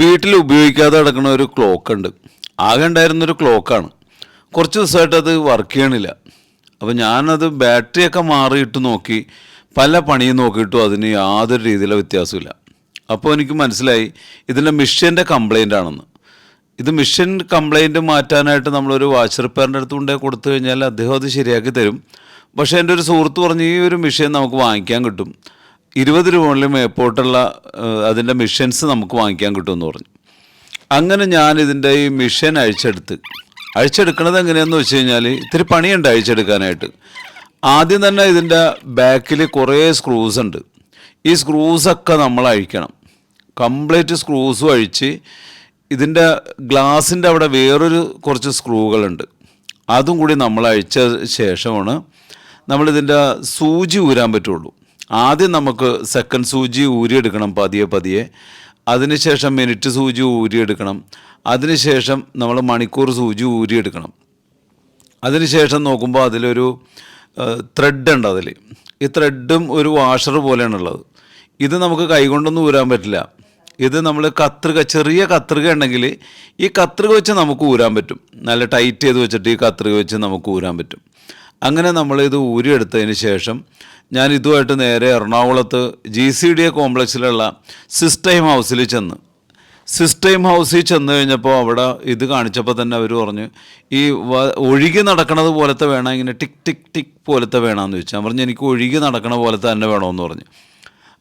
വീട്ടിൽ ഉപയോഗിക്കാതെ കിടക്കുന്ന ഒരു ക്ലോക്ക് ഉണ്ട്. ആകെ ഉണ്ടായിരുന്നൊരു ക്ലോക്കാണ് കുറച്ച് ദിവസമായിട്ട് അത് വർക്ക് ചെയ്യണില്ല. അപ്പോൾ ഞാനത് ബാറ്ററിയൊക്കെ മാറിയിട്ട് നോക്കി പല പണിയും നോക്കിയിട്ടും അതിന് യാതൊരു രീതിയിലുള്ള വ്യത്യാസമില്ല അപ്പോൾ എനിക്ക് മനസ്സിലായി ഇതിന്റെ മിഷ്യന്റെ കംപ്ലൈന്റ് ആണെന്ന്. ഇത് മിഷൻ കംപ്ലൈന്റ് മാറ്റാനായിട്ട് നമ്മളൊരു വാച്ച് റിപ്പയറിന്റെ അടുത്ത് കൊണ്ടേ കൊടുത്തു കഴിഞ്ഞാൽ അദ്ദേഹം അത് ശരിയാക്കി തരും. പക്ഷേ എന്റെ ഒരു സുഹൃത്ത് പറഞ്ഞ് ഈ ഒരു മിഷൻ നമുക്ക് വാങ്ങിക്കാൻ കിട്ടും. ഇരുപത് രൂപ മുതൽ മേപ്പോട്ടുള്ള അതിന്റെ മിഷൻസ് നമുക്ക് വാങ്ങിക്കാൻ കിട്ടുമെന്ന് പറഞ്ഞു. അങ്ങനെ ഞാൻ ഇതിന്റെ ഈ മിഷൻ അഴിച്ചെടുത്ത്. അഴിച്ചെടുക്കണത് എങ്ങനെയാണെന്ന് വെച്ച് കഴിഞ്ഞാൽ ഇത്തിരി പണിയുണ്ട് അഴിച്ചെടുക്കാനായിട്ട്. ആദ്യം തന്നെ ഇതിന്റെ ബാക്കിൽ കുറേ സ്ക്രൂസ് ഉണ്ട്. ഈ സ്ക്രൂസൊക്കെ നമ്മൾ അഴിക്കണം. കംപ്ലീറ്റ് സ്ക്രൂസും അഴിച്ച് ഇതിന്റെ ഗ്ലാസിന്റെ അവിടെ വേറൊരു കുറച്ച് സ്ക്രൂകളുണ്ട് അതും കൂടി നമ്മൾ അഴിച്ച ശേഷമാണ് നമ്മളിതിന്റെ സൂചി ഊരാൻ പറ്റുള്ളൂ. ആദ്യം നമുക്ക് സെക്കൻഡ് സൂചി ഊരിയെടുക്കണം പതിയെ പതിയെ. അതിനുശേഷം മിനിറ്റ് സൂചി ഊരിയെടുക്കണം. അതിനുശേഷം നമ്മൾ മണിക്കൂർ സൂചി ഊരിയെടുക്കണം. അതിനുശേഷം നോക്കുമ്പോൾ അതിലൊരു ത്രെഡ് ഉണ്ട് അതിൽ ഈ ത്രെഡും ഒരു വാഷർ പോലെയാണുള്ളത്. ഇത് നമുക്ക് കൈകൊണ്ടൊന്നും ഊരാൻ പറ്റില്ല. ഇത് നമ്മൾ കത്രിക ചെറിയ കത്രിക ഉണ്ടെങ്കിൽ ഈ കത്രിക വെച്ച് നമുക്ക് ഊരാൻ പറ്റും. നല്ല ടൈറ്റ് ചെയ്ത് വെച്ചിട്ട് ഈ കത്രിക വെച്ച് നമുക്ക് ഊരാൻ പറ്റും. അങ്ങനെ നമ്മൾ ഇത് ഊരിയെടുത്തതിന് ശേഷം ഞാൻ ഇതുമായിട്ട് നേരെ എറണാകുളത്ത് ജി സി ഡി എ കോംപ്ലക്സിലുള്ള സിസ്റ്റൈം ഹൗസിൽ ചെന്ന്. സിസ്റ്റൈം ഹൗസിൽ ചെന്ന് കഴിഞ്ഞപ്പോൾ അവിടെ ഇത് കാണിച്ചപ്പോൾ തന്നെ അവർ പറഞ്ഞു ഈ ഒഴുകി നടക്കണത് പോലത്തെ വേണം? ഇങ്ങനെ ടിക് ടിക് ടിക് പോലത്തെ വേണമെന്ന് ചോദിച്ചു. ഞാൻ പറഞ്ഞു എനിക്ക് ഒഴുകി നടക്കണ പോലത്തെ തന്നെ വേണമെന്ന് പറഞ്ഞു.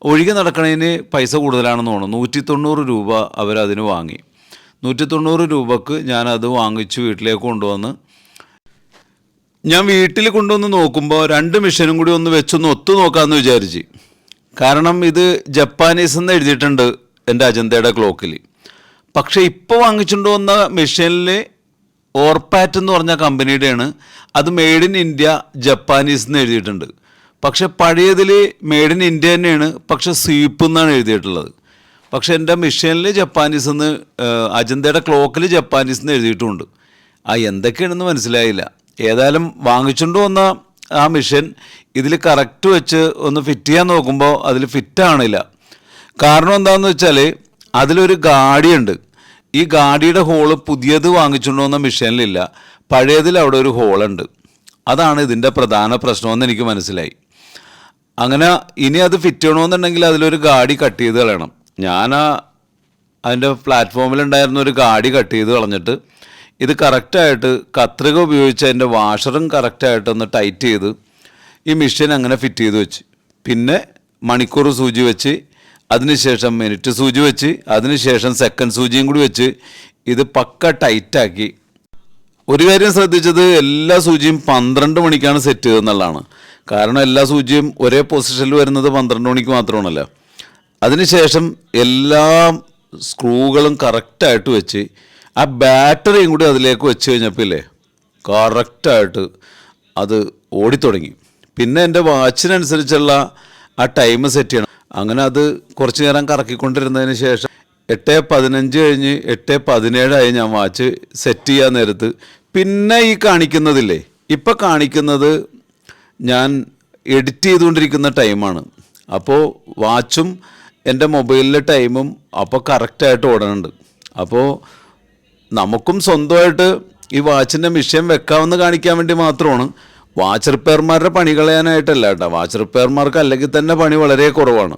ഒഴുകി നടക്കണതിന് പൈസ കൂടുതലാണെന്ന് തോന്നുന്നു. നൂറ്റി തൊണ്ണൂറ് രൂപ അവരതിന് വാങ്ങി. നൂറ്റി തൊണ്ണൂറ് രൂപക്ക് ഞാനത് വാങ്ങിച്ച് വീട്ടിലേക്ക് കൊണ്ടുവന്ന് ഞാൻ വീട്ടിൽ കൊണ്ടുവന്ന് നോക്കുമ്പോൾ രണ്ട് മെഷീനും കൂടി ഒന്ന് വെച്ചൊന്ന് ഒത്തു നോക്കാമെന്ന് വിചാരിച്ച്. കാരണം ഇത് ജപ്പാനീസ് എന്ന് എഴുതിയിട്ടുണ്ട് എന്റെ അജന്തയുടെ ക്ലോക്കിൽ പക്ഷേ ഇപ്പോൾ വാങ്ങിച്ചുകൊണ്ട് വന്ന മെഷീനിൽ ഓർപാറ്റ് എന്ന് പറഞ്ഞ കമ്പനിയുടെയാണ് അത് മെയ്ഡ് ഇൻ ഇന്ത്യ ജപ്പാനീസ് എന്ന് എഴുതിയിട്ടുണ്ട്. പക്ഷെ പഴയതിൽ മെയ്ഡ് ഇൻ ഇന്ത്യ തന്നെയാണ് പക്ഷെ സ്വീപ്പ് എന്നാണ് എഴുതിയിട്ടുള്ളത്. പക്ഷേ എന്റെ മെഷീനിൽ ജപ്പാനീസ് എന്ന് അജന്തയുടെ ക്ലോക്കിൽ ജപ്പാനീസ് എന്ന് എഴുതിയിട്ടുമുണ്ട് ആ എന്തൊക്കെയാണെന്ന് മനസ്സിലായില്ല. ഏതായാലും വാങ്ങിച്ചുകൊണ്ട് വന്ന ആ മെഷീൻ ഇതിൽ കറക്റ്റ് വെച്ച് ഒന്ന് ഫിറ്റ് ചെയ്യാൻ നോക്കുമ്പോൾ അതിൽ ഫിറ്റ് ആണില്ല കാരണം എന്താണെന്ന് വെച്ചാൽ അതിലൊരു ഗാഡിയുണ്ട്. ഈ ഗാഡിയുടെ ഹോൾ പുതിയത് വാങ്ങിച്ചുകൊണ്ട് വന്ന മെഷീനിലില്ല പഴയതിൽ അവിടെ ഒരു ഹോളുണ്ട് അതാണ് ഇതിന്റെ പ്രധാന പ്രശ്നമെന്ന് എനിക്ക് മനസ്സിലായി. അങ്ങനെ ഇനി അത് ഫിറ്റ് ചെയ്യണമെന്നുണ്ടെങ്കിൽ അതിലൊരു ഗാഡി കട്ട് ചെയ്ത് കളയണം. ഞാൻ അതിന്റെ പ്ലാറ്റ്ഫോമിലുണ്ടായിരുന്ന ഒരു ഗാഡി കട്ട് ചെയ്ത് കളഞ്ഞിട്ട് ഇത് കറക്റ്റായിട്ട് കത്രിക ഉപയോഗിച്ച് അതിന്റെ വാഷറും കറക്റ്റായിട്ടൊന്ന് ടൈറ്റ് ചെയ്ത് ഈ മെഷീൻ അങ്ങനെ ഫിറ്റ് ചെയ്ത് വെച്ച്. പിന്നെ മണിക്കൂർ സൂചി വെച്ച് അതിനുശേഷം മിനിറ്റ് സൂചി വെച്ച് അതിനുശേഷം സെക്കൻഡ് സൂചിയും കൂടി വെച്ച് ഇത് പക്ക ടൈറ്റാക്കി ഒരു കാര്യം ശ്രദ്ധിച്ചത് എല്ലാ സൂചിയും പന്ത്രണ്ട് മണിക്കാണ് സെറ്റ് ചെയ്തെന്നുള്ളതാണ് കാരണം എല്ലാ സൂചിയും ഒരേ പൊസിഷനിൽ വരുന്നത് പന്ത്രണ്ട് മണിക്ക് മാത്രമാണല്ലോ. അതിനുശേഷം എല്ലാ സ്ക്രൂകളും കറക്റ്റായിട്ട് വെച്ച് ആ ബാറ്ററിയും കൂടി അതിലേക്ക് വെച്ച് കഴിഞ്ഞപ്പോൾ ഇല്ലേ കറക്റ്റായിട്ട് അത് ഓടിത്തുടങ്ങി. പിന്നെ എന്റെ വാച്ചിനനുസരിച്ചുള്ള ആ ടൈം സെറ്റ് ചെയ്യണം. അങ്ങനെ അത് കുറച്ച് നേരം കറക്കിക്കൊണ്ടിരുന്നതിന് ശേഷം എട്ട് പതിനഞ്ച് കഴിഞ്ഞ് എട്ട് പതിനേഴായി ഞാൻ വാച്ച് സെറ്റ് ചെയ്യാൻ നേരത്ത് പിന്നെ ഈ കാണിക്കുന്നതില്ലേ ഇപ്പം കാണിക്കുന്നത് ഞാൻ എഡിറ്റ് ചെയ്തുകൊണ്ടിരിക്കുന്ന ടൈമാണ്. അപ്പോൾ വാച്ചും എന്റെ മൊബൈലിലെ ടൈമും അപ്പോൾ കറക്റ്റായിട്ട് ഓടണുണ്ട് അപ്പോൾ നമുക്കും സ്വന്തമായിട്ട് ഈ വാച്ചിന്റെ വിഷയം വെക്കാമെന്ന് കാണിക്കാൻ വേണ്ടി മാത്രമാണ്. വാച്ച് റിപ്പയർമാരുടെ പണി കളയാനായിട്ടല്ല കേട്ടോ. വാച്ച് റിപ്പയർമാർക്ക് അല്ലെങ്കിൽ തന്നെ പണി വളരെ കുറവാണ്.